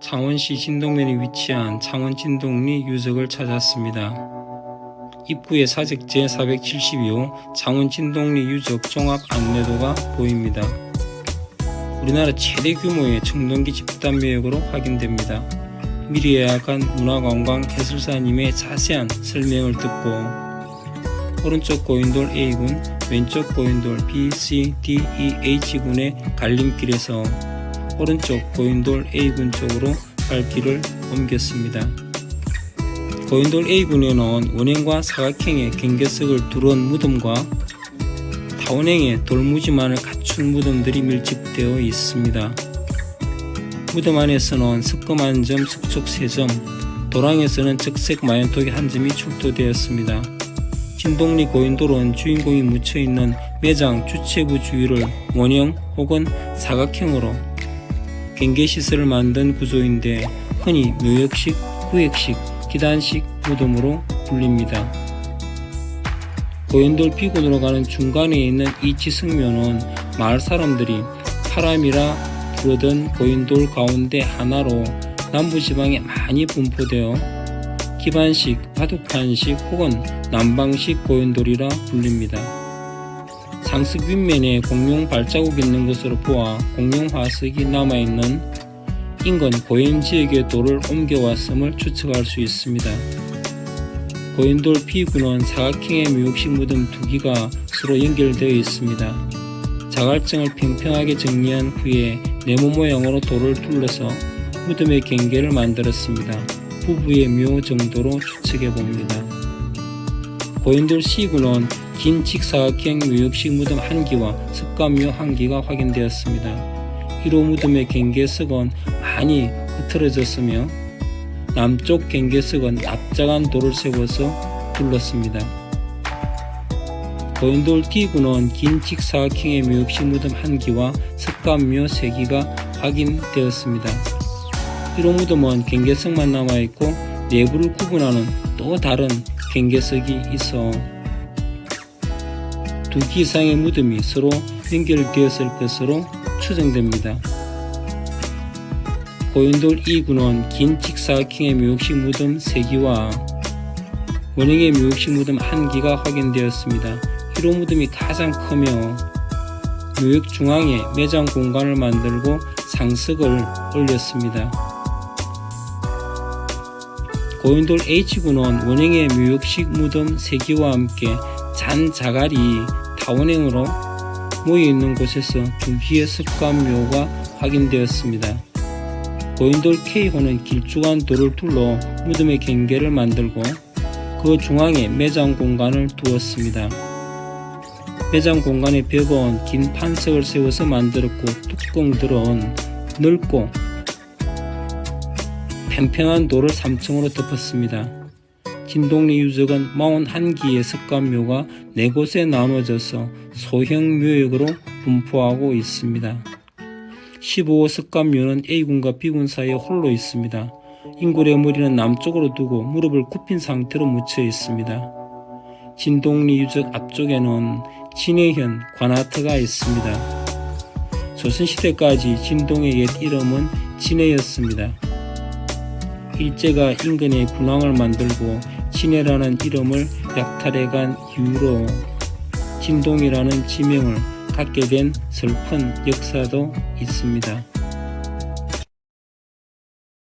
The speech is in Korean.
창원시 진동면에 위치한 창원 진동리 유적을 찾았습니다. 입구에 사직 제472호 창원 진동리 유적 종합 안내도가 보입니다. 우리나라 최대 규모의 청동기 집단묘역으로 확인됩니다. 미리 예약한 문화관광 해설사님의 자세한 설명을 듣고 오른쪽 고인돌 A군, 왼쪽 고인돌 B, C, D, E, H군의 갈림길에서 오른쪽 고인돌 A군 쪽으로 발길을 옮겼습니다. 고인돌 A군에는 원형과 사각형의 경계석을 두른 무덤과 타원형의 돌무지만을 갖춘 무덤들이 밀집되어 있습니다. 무덤 안에서는 석금 한 점, 석촉 세 점, 도랑에서는 적색 마연톡이 한 점이 출토되었습니다. 진동리 고인돌은 주인공이 묻혀있는 매장 주체부 주위를 원형 혹은 사각형으로 경계시설을 만든 구조인데 흔히 묘역식, 구획식, 기단식 무덤으로 불립니다. 고인돌 비군으로 가는 중간에 있는 이 지승묘는 마을 사람들이 파람이라 부르던 고인돌 가운데 하나로 남부지방에 많이 분포되어 기반식, 바둑판식 혹은 남방식 고인돌이라 불립니다. 상습 윗면에 공룡 발자국 있는 것으로 보아 공룡 화석이 남아있는 인근 고인 지역의 돌을 옮겨왔음을 추측할 수 있습니다. 고인돌 B구는 사각형의 묘역식 무덤 두 기가 서로 연결되어 있습니다. 자갈증을 평평하게 정리한 후에 네모 모양으로 돌을 둘러서 무덤의 경계를 만들었습니다. 부부의 묘 정도로 추측해 봅니다. 고인돌 C구는 긴 직사각형 묘역식 무덤 한 기와 습관묘 한 기가 확인되었습니다. 1호 무덤의 경계석은 많이 흐트러졌으며 남쪽 경계석은 납작한 돌을 세워서 둘렀습니다. 고인돌 D구는 긴 직사각형의 묘역식 무덤 한 기와 석관묘 세 기가 확인되었습니다. 1호 무덤은 경계석만 남아있고 내부를 구분하는 또 다른 경계석이 있어 두기 이상의 무덤이 서로 연결되었을 것으로 추정됩니다. 고인돌 2구는 긴 직사각형의 묘역식 무덤 3기와 원형의 묘역식 무덤 1기가 확인되었습니다. 1호 무덤이 가장 크며 묘역 중앙에 매장 공간을 만들고 상석을 올렸습니다. 고인돌 H구는 원형의 묘역식 무덤 3기와 함께 잔 자갈이 타원형으로 모여있는 곳에서 두 기의 습관묘가 확인되었습니다. 고인돌 K호는 길쭉한 돌을 둘러 무덤의 경계를 만들고 그 중앙에 매장 공간을 두었습니다. 매장 공간의 벽은 긴 판석을 세워서 만들었고 뚜껑들은 넓고 평평한 돌을 3층으로 덮었습니다. 진동리 유적은 41기의 습관묘가 4곳에 나누어져서 소형 묘역으로 분포하고 있습니다. 15호 습관묘는 A군과 B군 사이에 홀로 있습니다. 인굴의 머리는 남쪽으로 두고 무릎을 굽힌 상태로 묻혀 있습니다. 진동리 유적 앞쪽에는 진해현 관아트가 있습니다. 조선시대까지 진동의 옛 이름은 진해였습니다. 일제가 인근에 군왕을 만들고 진해라는 이름을 약탈해간 이후로 진동이라는 지명을 갖게 된 슬픈 역사도 있습니다.